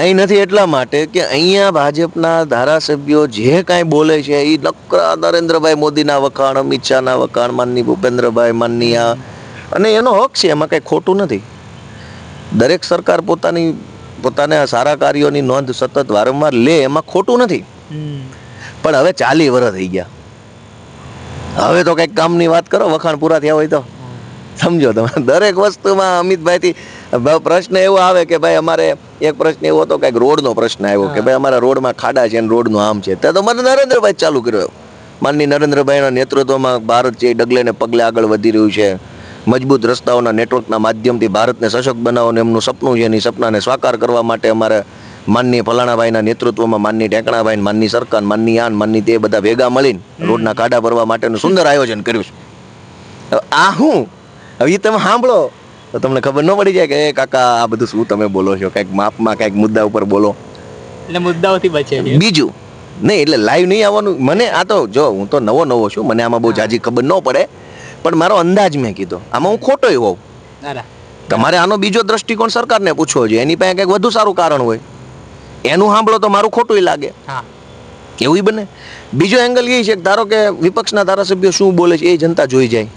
અહીં નથી એટલા માટે કે અહીંયા ભાજપના ધારાસભ્યો જે કાંઈ બોલે છે એ નકરા નરેન્દ્રભાઈ મોદીના વખાણ અમિત શાહના વખાણ માનની ભૂપેન્દ્રભાઈ માનની આ અને એનો હક છે, એમાં કંઈ ખોટું નથી. દરેક સરકાર પોતાની, પોતાના સારા કાર્યોની નોંધ સતત વારંવાર લે, એમાં ખોટું નથી. પણ હવે ચાલી વર્ષ થઈ ગયા. હવે તો કંઈક કામની વાત કરો, વખાણ પૂરા થયા હોય તો. સમજો તમે. દરેક વસ્તુમાં અમિતભાઈથી પ્રશ્ન એવો આવે કે ભાઈ અમારે એક પ્રશ્ન એવો હતો કંઈક રોડનો પ્રશ્ન આવ્યો કે ભાઈ અમારા રોડમાં ખાડા છે અને રોડનું આમ છે. તો મને નરેન્દ્રભાઈ ચાલુ કર્યો. માનની નરેન્દ્રભાઈના નેતૃત્વમાં ભારત છે એ ડગલે ને પગલે આગળ વધી રહ્યું છે. મજબૂત રસ્તાઓના નેટવર્કના માધ્યમથી ભારતને સશક્ત બનાવવાનું એમનું સપનું છે એની સપનાને સાકાર કરવા માટે અમારે માનની ફલાણાભાઈના નેતૃત્વમાં માનની ટેકણાભાઈ માનની સરકાર માનની આન માનની તે બધા ભેગા મળીને રોડના ખાડા ભરવા માટેનું સુંદર આયોજન કર્યું છે. આ હું હવે એ તમે સાંભળો. તો તમને ખબર ન પડી જાય કે એ કાકા આ બધું શું તમે બોલો છો? કંઈક માપમાં કંઈક મુદ્દા ઉપર બોલો. એટલે મુદ્દાઓથી બચે બીજું નહીં એટલે લાઈવ નહીં આવવાનું. મને આ તો જો હું તો નવો નવો છું મને આમાં બહુ જાજી ખબર ન પડે. પણ મારો અંદાજ મેં કીધો. આમાં હું ખોટોય હોઉં. તમારે આનો બીજો દ્રષ્ટિકોણ સરકારને પૂછવો જોઈએ. એની પાસે કંઈક વધુ સારું કારણ હોય. એનું સાંભળો તો મારું ખોટુંય લાગે. હા. એવું બને? બીજો એંગલ એ છે કે ધારો કે વિપક્ષના ધારાસભ્યો શું બોલે છે એ જનતા જોઈ જાય.